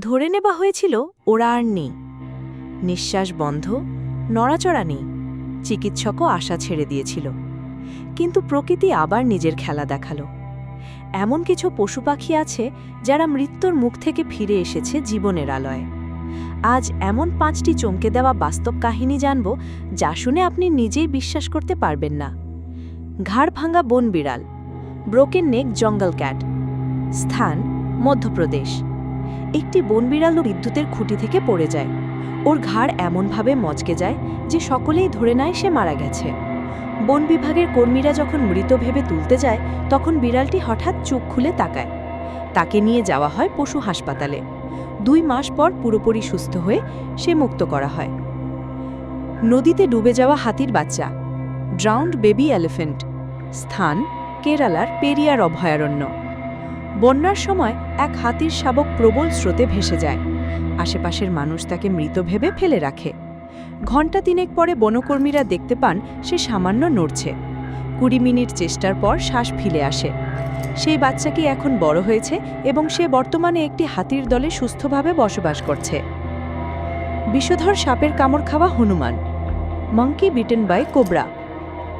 ধরে নেওয়া হয়েছিল ওরা আর নেই। নিঃশ্বাস বন্ধ, নড়াচড়া নেই, চিকিৎসকও আশা ছেড়ে দিয়েছিল। কিন্তু প্রকৃতি আবার নিজের খেলা দেখাল। এমন কিছু পশু পাখি আছে যারা মৃত্যুর মুখ থেকে ফিরে এসেছে জীবনের আলয়ে। আজ এমন পাঁচটি চমকে দেওয়া বাস্তব কাহিনী জানব যা শুনে আপনি নিজেই বিশ্বাস করতে পারবেন না। ঘাড় ভাঙা বন বিড়াল ব্রোকেন নেক জঙ্গল ক্যাট স্থান মধ্যপ্রদেশ। একটি বনবিড়াল বিদ্যুতের খুঁটি থেকে পড়ে যায়। ওর ঘাড় এমনভাবে মচকে যায় যে সকলেই ধরে নেয় সে মারা গেছে। বন বিভাগের কর্মীরা যখন মৃত ভেবে তুলতে যায়, তখন বিড়ালটি হঠাৎ চোখ খুলে তাকায়। তাকে নিয়ে যাওয়া হয় পশু হাসপাতালে। দুই মাস পর পুরোপুরি সুস্থ হয়ে সে মুক্ত করা হয়। নদীতে ডুবে যাওয়া হাতির বাচ্চা, ড্রাউন্ড বেবি এলিফেন্ট, স্থান কেরালার পেরিয়ার অভয়ারণ্য। বন্যার সময় এক হাতির শাবক প্রবল স্রোতে ভেসে যায়। আশেপাশের মানুষ তাকে মৃত ভেবে ফেলে রাখে। ঘণ্টা তিনেক পরে বনকর্মীরা দেখতে পান সে সামান্য নড়ছে। কুড়ি মিনিট চেষ্টার পর শ্বাস ফিলে আসে। সেই বাচ্চাটি এখন বড় হয়েছে এবং সে বর্তমানে একটি হাতির দলে সুস্থভাবে বসবাস করছে। বিষধর সাপের কামড় খাওয়া Hanuman. Monkey bitten by cobra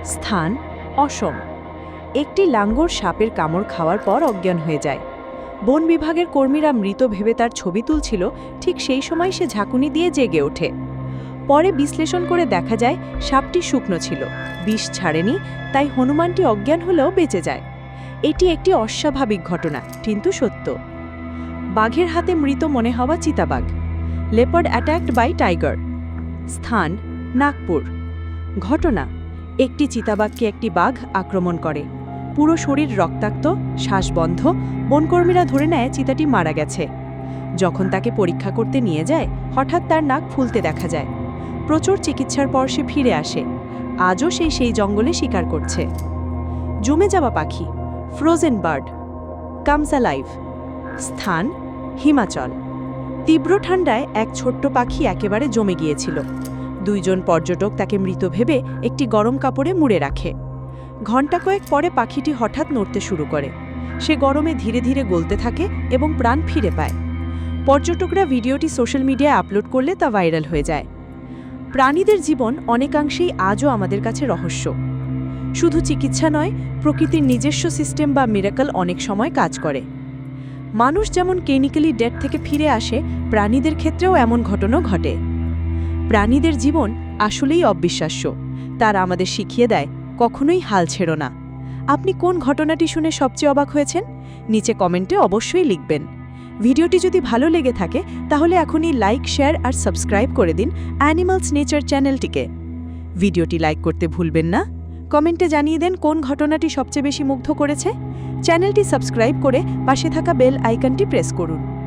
স্থান, অসম। একটি লাঙ্গর সাপের কামড় খাওয়ার পর অজ্ঞান হয়ে যায়। বন বিভাগের কর্মীরা মৃত ভেবে তার ছবি তুলছিল, ঠিক সেই সময় সে ঝাঁকুনি দিয়ে জেগে ওঠে। পরে বিশ্লেষণ করে দেখা যায়, সাপটি শুকনো ছিল, বিষ ছাড়েনি, তাই হনুমানটি অজ্ঞান হলেও বেঁচে যায়। এটি একটি অস্বাভাবিক ঘটনা, কিন্তু সত্য। বাঘের হাতে মৃত মনে হওয়া চিতাবাঘ। Leopard attacked by tiger. স্থান, নাগপুর। ঘটনা, একটি চিতাবাঘকে একটি বাঘ আক্রমণ করে। পুরো শরীর রক্তাক্ত, শ্বাস বন্ধ, বনকর্মীরা ধরে নেয় চিতাটি মারা গেছে। যখন তাকে পরীক্ষা করতে নিয়ে যায়, হঠাৎ তার নাক ফুলতে দেখা যায়। প্রচুর চিকিৎসার পর সে ফিরে আসে। আজও সেই সেই জঙ্গলে শিকার করছে। জমে যাওয়া পাখি ফ্রোজেন বার্ড কামসা লাইভ স্থান, হিমাচল। তীব্র ঠান্ডায় এক ছোট্ট পাখি একেবারে জমে গিয়েছিল। দুইজন পর্যটক তাকে মৃত ভেবে একটি গরম কাপড়ে মুড়ে রাখে। ঘণ্টা কয়েক পরে পাখিটি হঠাৎ নড়তে শুরু করে। সে গরমে ধীরে ধীরে গলতে থাকে এবং প্রাণ ফিরে পায়। পর্যটকরা ভিডিওটি সোশ্যাল মিডিয়ায় আপলোড করলে তা ভাইরাল হয়ে যায়। প্রাণীদের জীবন অনেকাংশেই আজও আমাদের কাছে রহস্য। শুধু চিকিৎসা নয়, প্রকৃতির নিজস্ব সিস্টেম বা মিরাকল অনেক সময় কাজ করে। মানুষ যেমন ক্লিনিক্যালি ডেট থেকে ফিরে আসে, প্রাণীদের ক্ষেত্রেও এমন ঘটনা ঘটে। প্রাণীদের জীবন আসলেই অবিশ্বাস্য। তারা আমাদের শিখিয়ে দেয় কখনোই হাল ছেড়ো না। আপনি কোন ঘটনাটি শুনে সবচেয়ে অবাক হয়েছেন? নিচে কমেন্টে অবশ্যই লিখবেন। ভিডিওটি যদি ভালো লেগে থাকে, তাহলে এখনই লাইক, শেয়ার আর সাবস্ক্রাইব করে দিন অ্যানিমালস নেচার চ্যানেলটিকে। ভিডিওটি লাইক করতে ভুলবেন না। কমেন্টে জানিয়ে দেন কোন ঘটনাটি সবচেয়ে বেশি মুগ্ধ করেছে। চ্যানেলটি সাবস্ক্রাইব করে পাশে থাকা বেল আইকনটি প্রেস করুন।